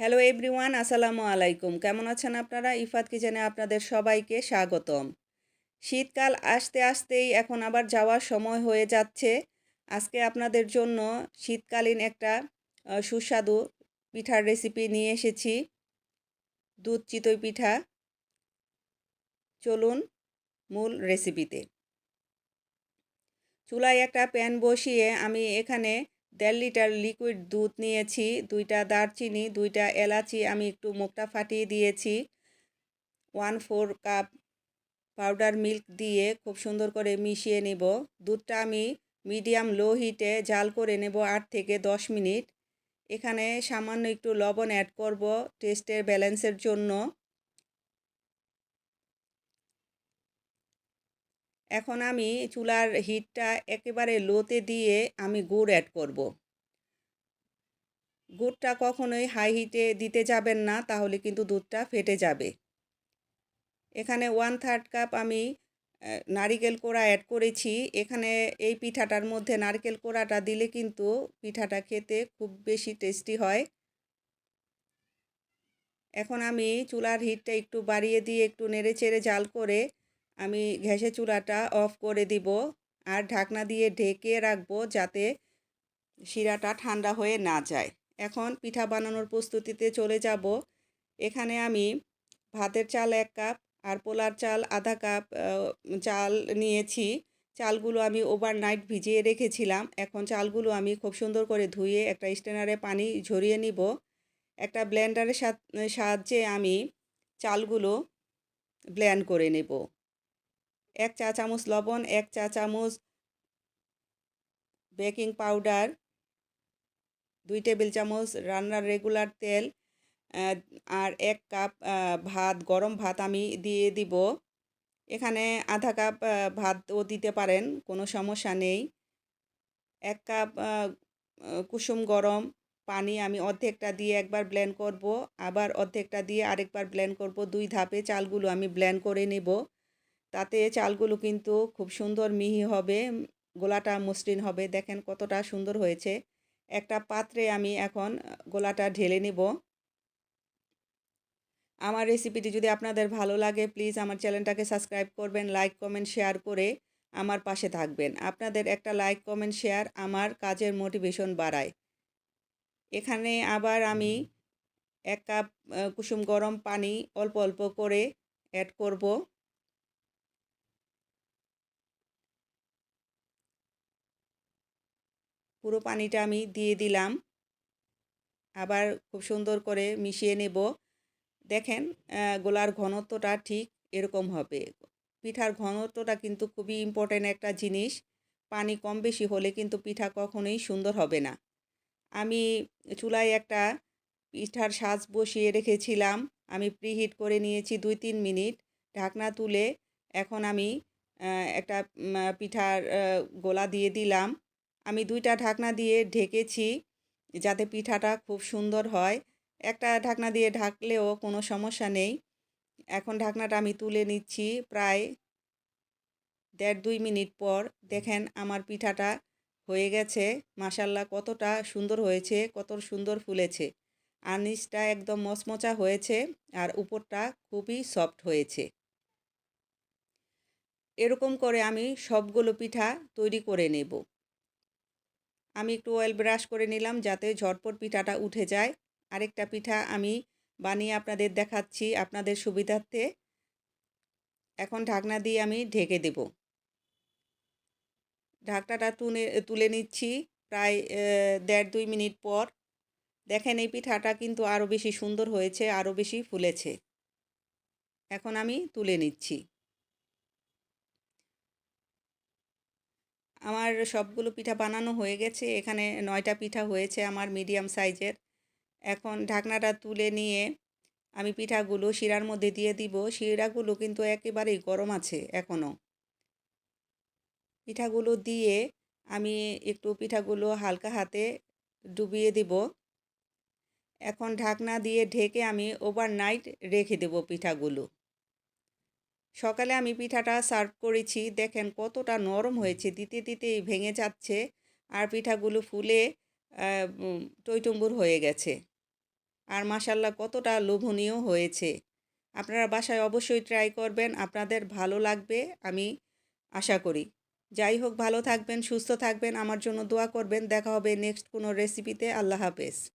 Hello everyone আসসালামু আলাইকুম। কেমন আছেন আপনারা? ইফাত কিচেনে আপনাদের সবাইকে স্বাগতম। শীতকাল আসতে আসতেই এখন আবার যাওয়ার সময় হয়ে যাচ্ছে। আজকে আপনাদের জন্য শীতকালীন একটা সুস্বাদু পিঠার রেসিপি নিয়ে এসেছি। দুধ চিতই পিঠা। চলুন মূল রেসিপিতে চুলায় একটা প্যান বসিয়ে আমি এখানে দেড় লিটার লিকুইড দুধ নিয়েছি, দুইটা দারচিনি, দুইটা এলাচি আমি একটু মুখটা ফাটিয়ে দিয়েছি। One four cup powder milk দিয়ে খুব সুন্দর করে মিশিয়ে নেব। দুধটা আমি মিডিয়াম লো হিটে জাল করে নেব আট থেকে দশ মিনিট। এখানে সামান্য একটু লবণ অ্যাড করব টেস্টের ব্যালেন্সের জন্য। এখন আমি চুলার হিটটা একেবারে লোতে দিয়ে আমি গুড় অ্যাড করব। গুড়টা কখনোই হাই হিটে দিতে যাবেন না, তাহলে কিন্তু দুধটা ফেটে যাবে। এখানে ওয়ান থার্ড কাপ আমি নারিকেল কোড়া অ্যাড করেছি। এখানে এই পিঠাটার মধ্যে নারকেল কোড়াটা দিলে কিন্তু পিঠাটা খেতে খুব বেশি টেস্টি হয়। এখন আমি চুলার হিটটা একটু বাড়িয়ে দিয়ে একটু নেড়ে চেড়ে জাল করে আমি গ্যাসের চুলাটা অফ করে দিব আর ঢাকনা দিয়ে ঢেকে রাখব যাতে শিরাটা ঠান্ডা হয়ে না যায়। এখন পিঠা বানানোর প্রস্তুতিতে চলে যাব। এখানে আমি ভাতের চাল এক কাপ আর পোলার চাল আধা কাপ চাল নিয়েছি। চালগুলো আমি ওভারনাইট ভিজিয়ে রেখেছিলাম। এখন চালগুলো আমি খুব সুন্দর করে ধুয়ে একটা স্টেনারে পানি ঝরিয়ে নিব। একটা ব্লেন্ডারের সাহায্যে আমি চালগুলো ব্লেন্ড করে নেব। এক চা চামচ লবণ, এক চা চামচ বেকিং পাউডার, দুই টেবিল চামচ রান্নার রেগুলার তেল আর এক কাপ ভাত, গরম ভাত আমি দিয়ে দিব। এখানে আধা কাপ ভাতও দিতে পারেন, কোনো সমস্যা নেই। এক কাপ কুসুম গরম পানি আমি অর্ধেকটা দিয়ে একবার ব্লেন্ড করব, আবার অর্ধেকটা দিয়ে আরেকবার ব্লেন্ড করব। দুই ধাপে চালগুলো আমি ব্লেন্ড করে নেব। তাতে চালগুলো কিন্তু খুব সুন্দর মিহি হবে, গোলাটা মসৃণ হবে। দেখেন কতটা সুন্দর হয়েছে। একটা পাত্রে আমি এখন গোলাটা ঢেলে নিব। আমার রেসিপিটি যদি আপনাদের ভালো লাগে, প্লিজ আমার চ্যানেলটাকে সাবস্ক্রাইব করবেন, লাইক, কমেন্ট, শেয়ার করে আমার পাশে থাকবেন। আপনাদের একটা লাইক, কমেন্ট, শেয়ার আমার কাজের মোটিভেশন বাড়ায়। এখানে আবার আমি এক কাপ কুসুম গরম পানি অল্প অল্প করে অ্যাড করব। পুরো পানিটা আমি দিয়ে দিলাম। আবার খুব সুন্দর করে মিশিয়ে নেব। দেখেন গোলার ঘনত্বটা ঠিক এরকম হবে। পিঠার ঘনত্বটা কিন্তু খুবই ইম্পর্ট্যান্ট একটা জিনিস। পানি কম বেশি হলে কিন্তু পিঠা কখনোই সুন্দর হবে না। আমি চুলায় একটা পিঠার সাজ বসিয়ে রেখেছিলাম। আমি প্রিহিট করে নিয়েছি দুই তিন মিনিট। ঢাকনা তুলে এখন আমি একটা পিঠার গোলা দিয়ে দিলাম। আমি দুইটা ঢাকনা দিয়ে ঢেকেছি যাতে পিঠাটা খুব সুন্দর হয়। একটা ঢাকনা দিয়ে ঢাকলেও কোনো সমস্যা নেই। এখন ঢাকনাটা আমি তুলে নিচ্ছি প্রায় দেড় দুই মিনিট পর। দেখেন আমার পিঠাটা হয়ে গেছে। মাসাল্লাহ কতটা সুন্দর হয়েছে, কত সুন্দর ফুলেছে। আর নিচটা একদম মচমচা হয়েছে আর উপরটা খুবই সফট হয়েছে। এরকম করে আমি সবগুলো পিঠা তৈরি করে নেব। আমি একটু অয়েল ব্রাশ করে নিলাম যাতে ঝটপট পিঠাটা উঠে যায়। আরেকটা পিঠা আমি বানিয়ে আপনাদের দেখাচ্ছি আপনাদের সুবিধার্থে। এখন ঢাকনা দিয়ে আমি ঢেকে দেব। ঢাকনাটা তুলে তুলে নিচ্ছি প্রায় দেড় দুই মিনিট পর। দেখেন এই পিঠাটা কিন্তু আরও বেশি সুন্দর হয়েছে আরও বেশি ফুলেছে। এখন আমি তুলে নিচ্ছি। আমার সবগুলো পিঠা বানানো হয়ে গেছে। এখানে নয়টা পিঠা হয়েছে আমার মিডিয়াম সাইজের এখন ঢাকনাটা তুলে নিয়ে আমি পিঠাগুলো শিরার মধ্যে দিয়ে দিব। শিরাগুলো কিন্তু একেবারেই গরম আছে এখনও পিঠাগুলো দিয়ে আমি একটু পিঠাগুলো হালকা হাতে ডুবিয়ে দিব। এখন ঢাকনা দিয়ে ঢেকে আমি ওভারনাইট রেখে দেব পিঠাগুলো। সকালে আমি পিঠাটা সার্ভ করেছি। দেখেন কতটা নরম হয়েছে, দিতে দিতেই ভেঙে যাচ্ছে আর পিঠাগুলো ফুলে টইটুম্বুর হয়ে গেছে। আর মাসাল্লাহ কতটা লোভনীয় হয়েছে। আপনারা বাসায় অবশ্যই ট্রাই করবেন, আপনাদের ভালো লাগবে আমি আশা করি। যাই হোক, ভালো থাকবেন, সুস্থ থাকবেন, আমার জন্য দোয়া করবেন। দেখা হবে নেক্সট কোনো রেসিপিতে আল্লাহ হাফেজ।